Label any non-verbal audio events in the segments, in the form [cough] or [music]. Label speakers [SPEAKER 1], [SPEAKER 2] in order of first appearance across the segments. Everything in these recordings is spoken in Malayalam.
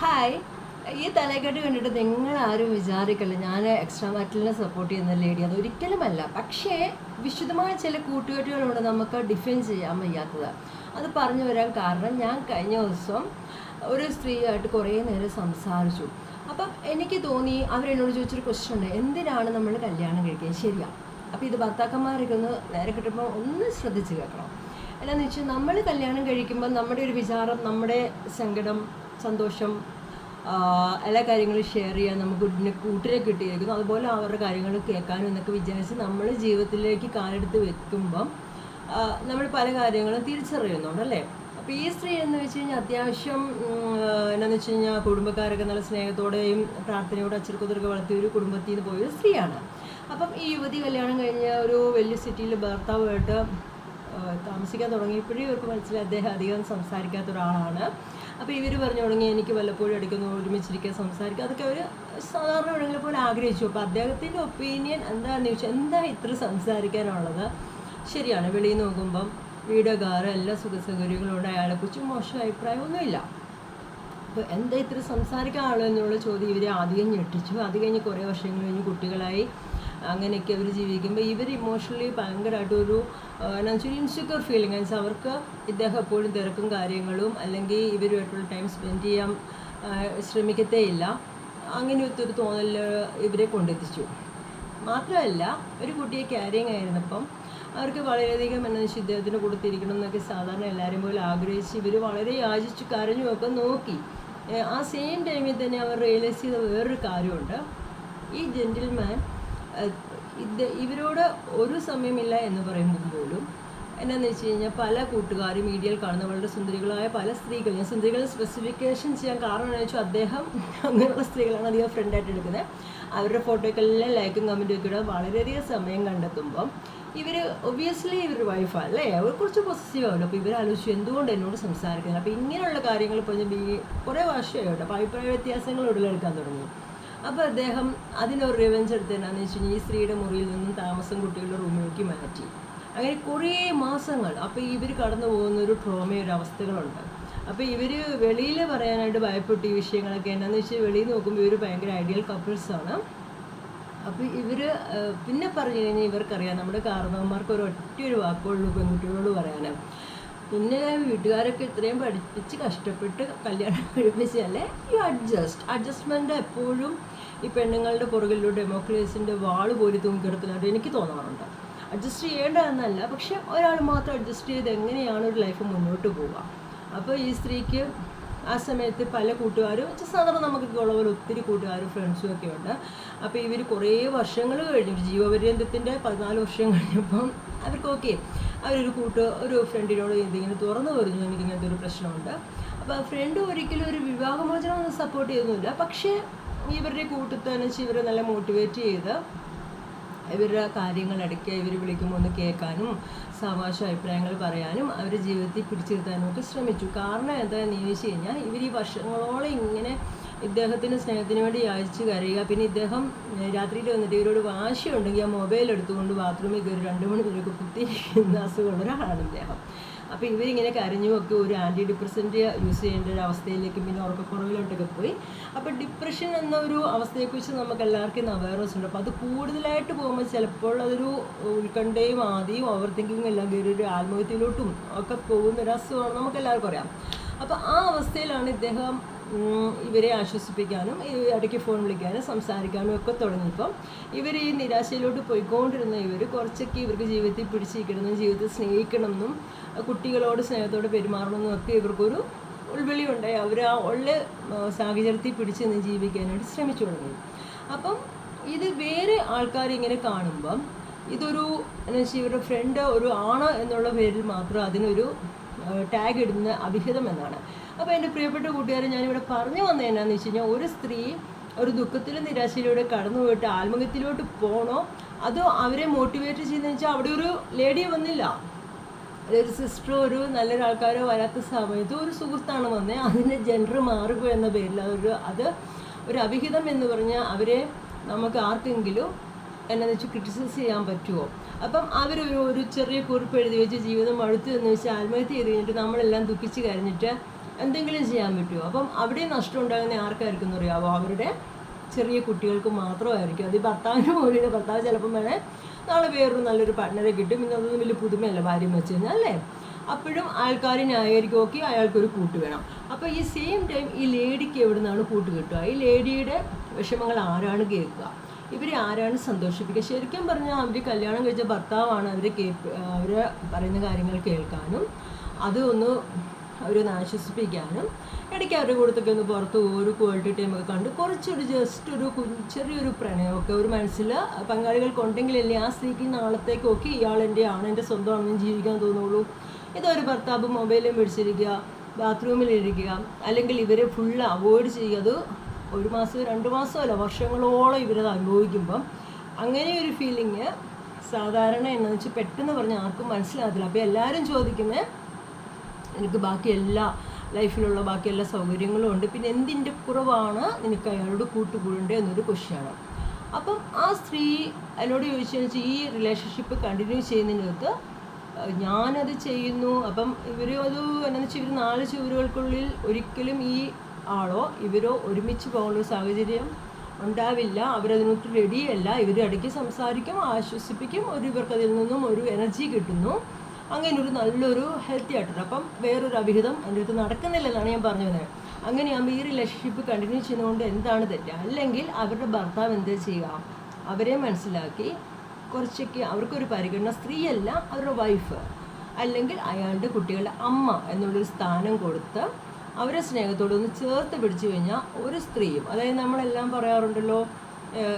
[SPEAKER 1] ഹായ് ഈ തലക്കെട്ട് കണ്ടിട്ട് നിങ്ങൾ ആരും വിചാരിക്കല്ല ഞാൻ എക്സ്ട്രാ മാറ്റിലിനെ സപ്പോർട്ട് ചെയ്യുന്ന ലേഡി അത് ഒരിക്കലുമല്ല. പക്ഷേ വിശുദ്ധമായ ചില കൂട്ടുകെട്ടുകളുണ്ട് നമുക്ക് ഡിഫെൻഡ് ചെയ്യാൻ വയ്യാത്തത്. അത് പറഞ്ഞു വരാൻ കാരണം ഞാൻ കഴിഞ്ഞ ദിവസം ഒരു സ്ത്രീയായിട്ട് കുറേ നേരം സംസാരിച്ചു. അപ്പം എനിക്ക് തോന്നി അവരെന്നോട് ചോദിച്ചൊരു ക്വസ്റ്റ്യൻ ഉണ്ട്. എന്തിനാണ് നമ്മൾ കല്യാണം കഴിക്കുക ശരിയാ. അപ്പോൾ ഇത് ഭർത്താക്കന്മാരൊക്കെ ഒന്ന് നേരെ കിട്ടുമ്പോൾ ഒന്ന് ശ്രദ്ധിച്ച് കേൾക്കണം. എന്നാന്ന് വെച്ചാൽ നമ്മൾ കല്യാണം കഴിക്കുമ്പോൾ നമ്മുടെ ഒരു വിചാരം നമ്മുടെ സങ്കടം സന്തോഷം എല്ലാ കാര്യങ്ങളും ഷെയർ ചെയ്യാൻ നമുക്ക് കൂട്ടരെ കിട്ടിയിരിക്കുന്നു. അതുപോലെ അവരുടെ കാര്യങ്ങൾ കേൾക്കാനും എന്നൊക്കെ വിചാരിച്ച് നമ്മൾ ജീവിതത്തിലേക്ക് കാലെടുത്ത് വെക്കുമ്പം നമ്മൾ പല കാര്യങ്ങളും തിരിച്ചറിയുന്നുണ്ട് അല്ലേ? അപ്പോൾ ഈ സ്ത്രീ എന്ന് വെച്ച് കഴിഞ്ഞാൽ അത്യാവശ്യം എന്നാന്ന് വെച്ച് കഴിഞ്ഞാൽ കുടുംബക്കാരൊക്കെ നല്ല സ്നേഹത്തോടെയും പ്രാർത്ഥനയോടെ അച്ചടക്കത്തിലൊക്കെ വളർത്തിയ ഒരു കുടുംബത്തിൽ നിന്ന് പോയൊരു സ്ത്രീയാണ്. അപ്പം ഈ യുവതി കല്യാണം കഴിഞ്ഞ ഒരു വലിയ സിറ്റിയിൽ ഭർത്താവുമായിട്ട് താമസിക്കാൻ തുടങ്ങിയപ്പോഴേ ഇവർക്ക് മനസ്സിലായി അദ്ദേഹം അധികം സംസാരിക്കാത്ത ഒരാളാണ്. അപ്പോൾ ഇവർ പറഞ്ഞു തുടങ്ങി എനിക്ക് വല്ലപ്പോഴും അടിക്കുന്നു ഒരുമിച്ചിരിക്കുക സംസാരിക്കുക അതൊക്കെ അവർ സാധാരണ വിടങ്ങളെ പോലെ ആഗ്രഹിച്ചു. അപ്പോൾ അദ്ദേഹത്തിന്റെ ഒപ്പീനിയൻ എന്താണെന്ന് ചോദിച്ചാൽ എന്താ ഇത്ര സംസാരിക്കാനുള്ളത്? ശരിയാണ് വെളിയിൽ നോക്കുമ്പം വീട് കാറ് എല്ലാ സുഖ സൗകര്യങ്ങളുണ്ട് അയാളെക്കുറിച്ച് മോശം അഭിപ്രായമൊന്നുമില്ല അപ്പോൾ എന്താ ഇത്ര സംസാരിക്കാനുള്ളൂ എന്നുള്ള ചോദ്യം ഇവരെ ആദ്യം ഞെട്ടിച്ചു. അത് കഴിഞ്ഞ് കുറേ വർഷങ്ങൾ കഴിഞ്ഞ് കുട്ടികളായി. അങ്ങനെയൊക്കെ അവർ ജീവിക്കുമ്പോൾ ഇവർ ഇമോഷണലി ഭയങ്കരമായിട്ട് ഒരു എന്താ വെച്ചാൽ ഇൻസെക്യൂർ ഫീലിംഗ് വെച്ചാൽ അവർക്ക് ഇദ്ദേഹം എപ്പോഴും തിരക്കും കാര്യങ്ങളും അല്ലെങ്കിൽ ഇവരുമായിട്ടുള്ള ടൈം സ്പെൻഡ് ചെയ്യാൻ ശ്രമിക്കത്തേ ഇല്ല അങ്ങനത്തെ ഒരു തോന്നൽ ഇവരെ കൊണ്ടെത്തിച്ചു. മാത്രമല്ല ഒരു കുട്ടിയെ ക്യാരിങ് ആയിരുന്നപ്പം അവർക്ക് വളരെയധികം എന്താ വെച്ചാൽ ഇദ്ദേഹത്തിന് കൊടുത്തിരിക്കണം എന്നൊക്കെ സാധാരണ എല്ലാവരും പോലെ ആഗ്രഹിച്ച് ഇവർ വളരെ യാചിച്ചു കരഞ്ഞുമൊക്കെ നോക്കി. ആ സെയിം ടൈമിൽ തന്നെ അവർ റിയലൈസ് ചെയ്ത വേറൊരു കാര്യമുണ്ട്. ഈ ജെന്റിൽമാൻ ഇവരോട് ഒരു സമയമില്ല എന്ന് പറയുമ്പോൾ പോലും എന്നാന്ന് വെച്ച് കഴിഞ്ഞാൽ പല കൂട്ടുകാരും മീഡിയയിൽ കാണുന്ന വളരെ സുന്ദരികളായ പല സ്ത്രീകൾ ഞാൻ സ്ത്രീകളെ സ്പെസിഫിക്കേഷൻ ചെയ്യാൻ കാരണം എന്ന് വെച്ചാൽ അദ്ദേഹം [laughs] അങ്ങനെയുള്ള സ്ത്രീകളാണ് അധികം ഫ്രണ്ടായിട്ട് എടുക്കുന്നത്. അവരുടെ ഫോട്ടോയ്ക്കെല്ലാം ലൈക്കും കമന്റും ഒക്കെ ഇടാൻ വളരെയധികം സമയം കണ്ടെത്തുമ്പം ഇവർ ഒബ്വിയസ്ലി ഇവർ വൈഫാണ് അല്ലേ? അവർ കുറച്ച് പോസിറ്റീവ് ആവുമല്ലോ അപ്പോൾ ഇവർ ആലോചിച്ചു എന്തുകൊണ്ട് എന്നോട് സംസാരിക്കുന്നത്? അപ്പോൾ ഇങ്ങനെയുള്ള കാര്യങ്ങൾ പറഞ്ഞ് ബി കുറേ വർഷമായിട്ടോ അപ്പോൾ അഭിപ്രായ വ്യത്യാസങ്ങൾ ഉടലെടുക്കാൻ തുടങ്ങി. അപ്പോൾ അദ്ദേഹം അതിനൊരു റിവെഞ്ച് എടുത്തതെന്നാന്ന് വെച്ച് കഴിഞ്ഞാൽ ഈ സ്ത്രീയുടെ മുറിയിൽ നിന്നും താമസം കുട്ടികളുടെ റൂമിലേക്ക് മാറ്റി. അങ്ങനെ കുറേ മാസങ്ങൾ അപ്പോൾ ഇവർ കടന്നു പോകുന്ന ഒരു ട്രോമയൊരു അവസ്ഥകളുണ്ട്. അപ്പോൾ ഇവർ വെളിയിൽ പറയാനായിട്ട് ഭയപ്പെട്ടു ഈ വിഷയങ്ങളൊക്കെ എന്നാന്ന് വെച്ചാൽ വെളിയിൽ നോക്കുമ്പോൾ ഇവർ ഭയങ്കര ഐഡിയൽ കപ്പിൾസാണ് അപ്പോൾ ഇവർ പിന്നെ പറഞ്ഞു കഴിഞ്ഞാൽ ഇവർക്കറിയാം നമ്മുടെ കാരണവന്മാർക്ക് ഒരു ഒറ്റ ഒരു വാക്കുള്ളൂ പെൺകുട്ടികളോട് പറയാൻ പിന്നെ വീട്ടുകാരൊക്കെ ഇത്രയും പഠിപ്പിച്ച് കഷ്ടപ്പെട്ട് കല്യാണം കഴിപ്പിച്ചല്ലേ യു അഡ്ജസ്റ്റ് അഡ്ജസ്റ്റ്മെന്റ് എപ്പോഴും ഈ പെണ്ണുങ്ങളുടെ പുറകിലൂടെ ഡെമോക്രേസിന്റെ വാൾ പോലും തൂങ്ങിക്കിടക്കുന്നതായിട്ട് എനിക്ക് തോന്നാറുണ്ട്. അഡ്ജസ്റ്റ് ചെയ്യേണ്ട എന്നല്ല പക്ഷെ ഒരാൾ മാത്രം അഡ്ജസ്റ്റ് ചെയ്ത് എങ്ങനെയാണ് ഒരു ലൈഫ് മുന്നോട്ട് പോവുക? അപ്പോൾ ഈ സ്ത്രീക്ക് ആ സമയത്ത് പല കൂട്ടുകാരും സാധാരണ നമുക്ക് ഉള്ള പോലെ ഒത്തിരി കൂട്ടുകാരും ഫ്രണ്ട്സും ഒക്കെ ഉണ്ട്. അപ്പോൾ ഇവർ കുറേ വർഷങ്ങൾ കഴിഞ്ഞു. ജീവപര്യന്തത്തിന്റെ പതിനാല് വർഷം കഴിഞ്ഞപ്പം അവർക്ക് ഓക്കെ അവരൊരു കൂട്ട് ഒരു ഫ്രണ്ടിനോട് ഇതിങ്ങനെ തുറന്നു പറഞ്ഞു. എനിക്ക് ഇങ്ങനത്തെ ഒരു പ്രശ്നമുണ്ട്. അപ്പോൾ ഫ്രണ്ട് ഒരിക്കലും ഒരു വിവാഹമോചനം സപ്പോർട്ട് ചെയ്യുന്നില്ല. പക്ഷേ ഇവരുടെ കൂട്ടത്തിൽ ഇവരെ നല്ല മോട്ടിവേറ്റ് ചെയ്ത് ഇവരുടെ കാര്യങ്ങൾ ഇടയ്ക്ക് ഇവർ വിളിക്കുമ്പോൾ ഒന്ന് കേൾക്കാനും സാവാശ അഭിപ്രായങ്ങൾ പറയാനും അവരുടെ ജീവിതത്തിൽ പിടിച്ചിരുത്താനും ഒക്കെ ശ്രമിച്ചു. കാരണം എന്താണെന്ന് ചോദിച്ചു കഴിഞ്ഞാൽ ഇവർ ഈ വർഷങ്ങളോളം ഇങ്ങനെ ഇദ്ദേഹത്തിന് സ്നേഹത്തിന് വേണ്ടി യാചിച്ച് കരയുക. പിന്നെ ഇദ്ദേഹം രാത്രിയിൽ വന്നിട്ട് ഇവരോട് വാശിയുണ്ടെങ്കിൽ ആ മൊബൈൽ എടുത്തുകൊണ്ട് ബാത്റൂമിൽ കയറി രണ്ട് മണി പേരൊക്കെ കുത്തി അസുഖമുള്ള ഒരാളാണ് ഇദ്ദേഹം. അപ്പോൾ ഇവരിങ്ങനെ കരഞ്ഞുമൊക്കെ ഒരു ആന്റി ഡിപ്രസന്റ് യൂസ് ചെയ്യേണ്ട ഒരു അവസ്ഥയിലേക്ക് പിന്നെ ഉറക്കക്കുറവിലോട്ടൊക്കെ പോയി. അപ്പോൾ ഡിപ്രഷൻ എന്ന ഒരു അവസ്ഥയെക്കുറിച്ച് നമുക്ക് എല്ലാവർക്കും അവയർനെസ് ഉണ്ട്. അപ്പോൾ അത് കൂടുതലായിട്ട് പോകുമ്പോൾ ചിലപ്പോൾ അതൊരു ഉത്കണ്ഠയും ആദ്യം ഓവർ തിങ്കിങ്ങും എല്ലാം കയറി ഒരു ആത്മഹത്യയിലോട്ടും ഒക്കെ പോകുന്ന ഒരു അസുഖമാണ് നമുക്ക് എല്ലാവർക്കും അറിയാം. അപ്പോൾ ആ അവസ്ഥയിലാണ് ഇദ്ദേഹം ഇവരെ ആശ്വസിപ്പിക്കാനും ഇടയ്ക്ക് ഫോൺ വിളിക്കാനും സംസാരിക്കാനും ഒക്കെ തുടങ്ങിയപ്പം ഇവർ ഈ നിരാശയിലോട്ട് പോയിക്കൊണ്ടിരുന്ന ഇവർ കുറച്ചൊക്കെ ഇവർക്ക് ജീവിതത്തിൽ പിടിച്ചിരിക്കണമെന്നും ജീവിതത്തിൽ സ്നേഹിക്കണമെന്നും കുട്ടികളോട് സ്നേഹത്തോട് പെരുമാറണമെന്നും ഒക്കെ ഇവർക്കൊരു ഉൾവിളി ഉണ്ടായി അവർ ആ ഉള്ള സാഹചര്യത്തിൽ പിടിച്ച് നിന്ന് ജീവിക്കാനായിട്ട് ശ്രമിച്ചു തുടങ്ങി. അപ്പം ഇത് വേറെ ആൾക്കാർ ഇങ്ങനെ കാണുമ്പം ഇതൊരു എന്നുവെച്ചാൽ ഇവരുടെ ഫ്രണ്ട് ഒരു ആണ് എന്നുള്ള പേരിൽ മാത്രം അതിനൊരു ടാഗ് ഇടുന്ന അഭിഹിതം എന്നാണ്. അപ്പോൾ എന്റെ പ്രിയപ്പെട്ട കൂട്ടുകാരെ ഞാനിവിടെ പറഞ്ഞു വന്നത് എന്നാന്ന് വെച്ച് കഴിഞ്ഞാൽ ഒരു സ്ത്രീ ഒരു ദുഃഖത്തിലും നിരാശയിലൂടെ കടന്നു പോയിട്ട് ആത്മഹത്യയിലോട്ട് പോകണോ അതോ അവരെ മോട്ടിവേറ്റ് ചെയ്യുന്നത് വെച്ചാൽ അവിടെ ഒരു ലേഡി വന്നില്ല. ഒരു സിസ്റ്ററോ ഒരു നല്ലൊരു ആൾക്കാരോ വരാത്ത സമയത്ത് ഒരു സുഹൃത്താണ് വന്നത് അതിന്റെ ജെൻഡർ മാറുക എന്ന പേരിൽ അതൊരു അത് ഒരു അഭിഹിതം എന്ന് പറഞ്ഞാൽ അവരെ നമുക്ക് ആർക്കെങ്കിലും എന്നു വെച്ചാൽ ക്രിറ്റിസൈസ് ചെയ്യാൻ പറ്റുമോ അപ്പം അവർ ഒരു ചെറിയ കുറിപ്പ് എഴുതി വെച്ച് ജീവിതം അടുത്ത് എന്ന് വെച്ചാൽ ആത്മഹത്യ ചെയ്ത് കഴിഞ്ഞിട്ട് നമ്മളെല്ലാം ദുഃഖിച്ച് കരഞ്ഞിട്ട് എന്തെങ്കിലും ചെയ്യാൻ പറ്റുമോ? അപ്പം അവിടെ നഷ്ടം ഉണ്ടാകുന്ന ആർക്കായിരിക്കും എന്ന് അറിയാമോ അവരുടെ ചെറിയ കുട്ടികൾക്ക് മാത്രമായിരിക്കും. അത് ഭർത്താവിന് പോലും ഭർത്താവ് ചിലപ്പം വേണേൽ നാളെ വേറൊരു നല്ലൊരു പാർട്ട്ണറെ കിട്ടും. പിന്നെ അതൊന്നും വലിയ പുതുമയല്ല ഭാര്യം വെച്ച് കഴിഞ്ഞാൽ അല്ലേ? അപ്പോഴും ആൾക്കാർ ന്യായീകരിക്കും ഓക്കെ അയാൾക്കൊരു കൂട്ട് വേണം. അപ്പോൾ ഈ സെയിം ടൈം ഈ ലേഡിക്ക് എവിടെ നിന്നാണ് കൂട്ട് കിട്ടുക? ഈ ലേഡിയുടെ വിഷമങ്ങൾ ആരാണ് കേൾക്കുക? ഇവരെ ആരാണ് സന്തോഷിപ്പിക്കുക? ശരിക്കും പറഞ്ഞാൽ അവർ കല്യാണം കഴിച്ച ഭർത്താവാണ് അവരെ കേൾപ്പ് അവർ പറയുന്ന കാര്യങ്ങൾ കേൾക്കാനും അത് ഒന്ന് അവരൊന്ന് ആശ്വസിപ്പിക്കാനും ഇടയ്ക്ക് അവരുടെ കൂടത്തൊക്കെ ഒന്ന് പുറത്ത് ഒരു ക്വാളിറ്റി ടൈം ഒക്കെ കണ്ട് കുറച്ചൊരു ജസ്റ്റ് ഒരു ചെറിയൊരു പ്രണയമൊക്കെ ഒരു മനസ്സിൽ പങ്കാളികൾക്കുണ്ടെങ്കിലല്ലേ ആ സ്ത്രീക്ക് നാളത്തേക്കൊക്കെ ആണ് എന്റെ സ്വന്തമാണെന്ന് ജീവിക്കാൻ തോന്നുള്ളൂ. ഒരു ഭർത്താവ് മൊബൈലും പിടിച്ചിരിക്കുക ബാത്റൂമിലിരിക്കുക അല്ലെങ്കിൽ ഇവരെ ഫുള്ള് അവോയ്ഡ് ചെയ്യുക. അത് ഒരു മാസം രണ്ട് മാസമല്ല വർഷങ്ങളോളം ഇവരത് അനുഭവിക്കുമ്പം അങ്ങനെ ഒരു ഫീലിങ് സാധാരണ എന്നു വെച്ചാൽ പെട്ടെന്ന് പറഞ്ഞാൽ ആർക്കും മനസ്സിലാകത്തില്ല. അപ്പോൾ എല്ലാവരും ചോദിക്കുന്നത് എനിക്ക് ബാക്കി എല്ലാ ലൈഫിലുള്ള ബാക്കി എല്ലാ സൗകര്യങ്ങളും ഉണ്ട്. പിന്നെ എന്തിന്റെ കുറവാണ് നിനക്ക് അയാളോട് കൂട്ടുകൂടേണ്ടത്? എന്നൊരു ക്വസ്റ്റ്യാണ് അപ്പം ആ സ്ത്രീ എന്നോട് ചോദിച്ചു ഈ റിലേഷൻഷിപ്പ് കണ്ടിന്യൂ ചെയ്യുന്നതിനകത്ത് ഞാനത് ചെയ്യുന്നു. അപ്പം ഇവർ അത് എന്താണെന്ന് വെച്ചാൽ ഇവർ നാല് ചുവരുകൾക്കുള്ളിൽ ഒരിക്കലും ഈ ആളോ ഇവരോ ഒരുമിച്ച് പോകാനുള്ള സാഹചര്യം ഉണ്ടാവില്ല. അവരതിനൊട്ട് റെഡിയല്ല ഇവർ ഇടയ്ക്ക് സംസാരിക്കും ആശ്വസിപ്പിക്കും. ഒരു ഇവർക്ക് അതിൽ നിന്നും ഒരു എനർജി കിട്ടുന്നു. അങ്ങനെ ഒരു നല്ലൊരു ഹെൽത്തി ആയിട്ടുണ്ട്. അപ്പം വേറൊരു അവിഹിതം എന്റെ അടുത്ത് നടക്കുന്നില്ലെന്നാണ് ഞാൻ പറഞ്ഞു വരുന്നത്. അങ്ങനെയാകുമ്പോൾ ഈ റിലേഷൻഷിപ്പ് കണ്ടിന്യൂ ചെയ്യുന്നതുകൊണ്ട് എന്താണ് തെറ്റ്? അല്ലെങ്കിൽ അവരുടെ ഭർത്താവ് എന്താ ചെയ്യുക? അവരെ മനസ്സിലാക്കി കുറച്ചൊക്കെ അവർക്കൊരു പരിഗണന സ്ത്രീയല്ല അവരുടെ വൈഫ് അല്ലെങ്കിൽ അയാളുടെ കുട്ടികളുടെ അമ്മ എന്നുള്ളൊരു സ്ഥാനം കൊടുത്ത് അവരെ സ്നേഹത്തോട് ഒന്ന് ചേർത്ത് പിടിച്ചു കഴിഞ്ഞാൽ ഒരു സ്ത്രീയും അതായത് നമ്മളെല്ലാം പറയാറുണ്ടല്ലോ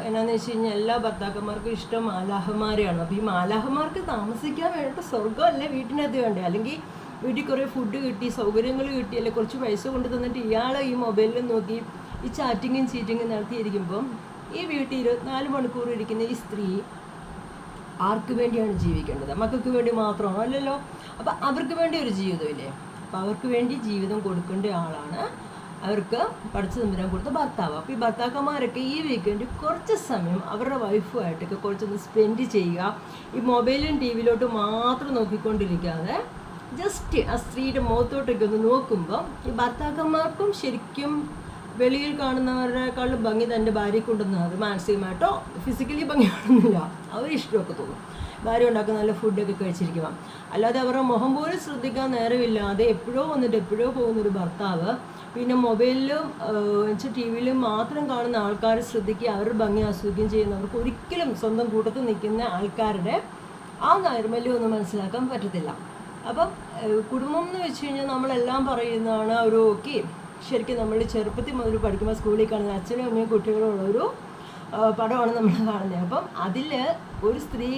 [SPEAKER 1] എന്നാന്ന് വെച്ച് കഴിഞ്ഞാൽ എല്ലാ ഭർത്താക്കന്മാർക്കും ഇഷ്ടം മാലാഹന്മാരെയാണ് അപ്പോൾ ഈ മാലാഹന്മാർക്ക് താമസിക്കാൻ വേണ്ടിയിട്ട് സ്വർഗമല്ലേ വീട്ടിനകത്ത് വേണ്ടേ? അല്ലെങ്കിൽ വീട്ടിൽ കുറേ ഫുഡ് കിട്ടി സൗകര്യങ്ങൾ കിട്ടി അല്ലെങ്കിൽ കുറച്ച് പൈസ കൊണ്ട് തന്നിട്ട് ഇയാൾ ഈ മൊബൈലിൽ നോക്കി ഈ ചാറ്റിങ്ങും ചീറ്റിങ്ങും നടത്തിയിരിക്കുമ്പം ഈ വീട്ടിൽ ഇരുപത്തിനാല് മണിക്കൂർ ഇരിക്കുന്ന ഈ സ്ത്രീ ആർക്ക് വേണ്ടിയാണ് ജീവിക്കേണ്ടത്? മക്കൾക്ക് വേണ്ടി മാത്രമാണോ? അല്ലല്ലോ. അപ്പം അവർക്ക് വേണ്ടി ഒരു ജീവിതമില്ലേ അപ്പം അവർക്ക് വേണ്ടി ജീവിതം കൊടുക്കേണ്ട ആളാണ്. അവർക്ക് പഠിച്ചു തമ്പുരാൻ കൊടുത്ത ഭർത്താവ്. അപ്പോൾ ഈ ഭർത്താക്കന്മാരൊക്കെ ഈ വീക്കെൻഡ് കുറച്ച് സമയം അവരുടെ വൈഫുമായിട്ടൊക്കെ കുറച്ചൊന്ന് സ്പെൻഡ് ചെയ്യുക. ഈ മൊബൈലും ടി വിയിലോട്ട് മാത്രം നോക്കിക്കൊണ്ടിരിക്കാതെ ജസ്റ്റ് ആ സ്ത്രീയുടെ മുഖത്തോട്ടൊക്കെ ഒന്ന് നോക്കുമ്പോൾ ഈ ഭർത്താക്കന്മാർക്കും ശരിക്കും വെളിയിൽ കാണുന്നവരെക്കാളും ഭംഗി തന്റെ ഭാര്യയ്ക്കുണ്ടെന്ന് അത് മാനസികമായിട്ടോ ഫിസിക്കലി ഭംഗി കാണുന്നില്ല അവർ ഇഷ്ടമൊക്കെ തോന്നും. ഭാര്യ ഉണ്ടാക്കുന്ന നല്ല ഫുഡൊക്കെ കഴിച്ചിരിക്കുക അല്ലാതെ അവരുടെ മുഖം പോലും ശ്രദ്ധിക്കാൻ നേരമില്ലാതെ എപ്പോഴോ വന്നിട്ട് എപ്പോഴോ പോകുന്നൊരു ഭർത്താവ് പിന്നെ മൊബൈലിലും വെച്ചാൽ ടി വിയിലും മാത്രം കാണുന്ന ആൾക്കാർ ശ്രദ്ധിക്കുക അവരുടെ ഭംഗി ആസ്വദിക്കുകയും ചെയ്യുന്നവർക്ക് ഒരിക്കലും സ്വന്തം കൂട്ടത്തിൽ നിൽക്കുന്ന ആൾക്കാരുടെ ആ നൈർമല്യം ഒന്നും മനസ്സിലാക്കാൻ പറ്റത്തില്ല. അപ്പം കുടുംബം എന്ന് വെച്ച് കഴിഞ്ഞാൽ നമ്മളെല്ലാം പറയുന്നതാണ് ഒരു ഓക്കെ ശരിക്കും നമ്മൾ ചെറുപ്പത്തിൽ മുതൽ പഠിക്കുമ്പോൾ സ്കൂളിൽ കാണുന്ന അച്ഛനും അമ്മയും കുട്ടികളുള്ളൊരു ഒരു പടമാണ് നമ്മൾ കാണുന്നത്. അപ്പം അതിൽ ഒരു സ്ത്രീ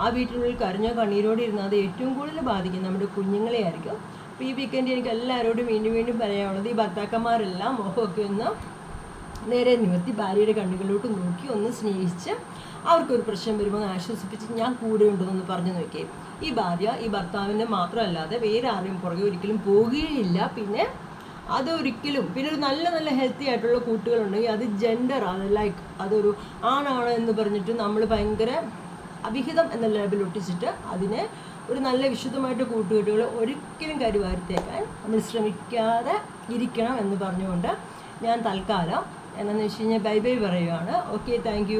[SPEAKER 1] ആ വീട്ടിനുള്ളിൽ കരഞ്ഞോ കണ്ണീരോടെ ഇരുന്നാൽ അത് ഏറ്റവും കൂടുതൽ ബാധിക്കും നമ്മുടെ കുഞ്ഞുങ്ങളെ ആയിരിക്കും. അപ്പോൾ ഈ വീക്കെൻഡ് എനിക്ക് എല്ലാവരോടും വീണ്ടും വീണ്ടും പറയാനുള്ളത് ഈ ഭർത്താക്കന്മാരെല്ലാം മുഖമൊക്കെ ഒന്ന് നേരെ നിവർത്തി ഭാര്യയുടെ കണ്ണുകളിലോട്ട് നോക്കി ഒന്ന് സ്നേഹിച്ച് അവർക്കൊരു പ്രശ്നം വരുമ്പോൾ ആശ്വസിപ്പിച്ച് ഞാൻ കൂടെ ഉണ്ടെന്ന് പറഞ്ഞു നോക്കിയേ. ഈ ഭാര്യ ഈ ഭർത്താവിന്റെ മാത്രമല്ലാതെ വേറെ ആരെയും പുറകെ ഒരിക്കലും പോകുകയില്ല പിന്നെ അതൊരിക്കലും പിന്നെ ഒരു നല്ല നല്ല ഹെൽത്തി ആയിട്ടുള്ള കൂട്ടുകളുണ്ടെങ്കിൽ അത് ജെൻഡർ അത് ലൈക്ക് അതൊരു ആണാണ് എന്ന് പറഞ്ഞിട്ട് നമ്മൾ ഭയങ്കര അവിഹിതം എന്ന ലേബിൽ ഒട്ടിച്ചിട്ട് അതിനെ ഒരു നല്ല വിശുദ്ധമായിട്ട് കൂട്ടുകെട്ടുകൾ ഒരിക്കലും കരുവാരിത്തേക്കാൻ നമ്മൾ ശ്രമിക്കാതെ ഇരിക്കണം എന്ന് പറഞ്ഞുകൊണ്ട് ഞാൻ തൽക്കാലം. എന്നു വെച്ച് കഴിഞ്ഞാൽ ബൈ ബൈ പറയുകയാണ് ഓക്കെ താങ്ക്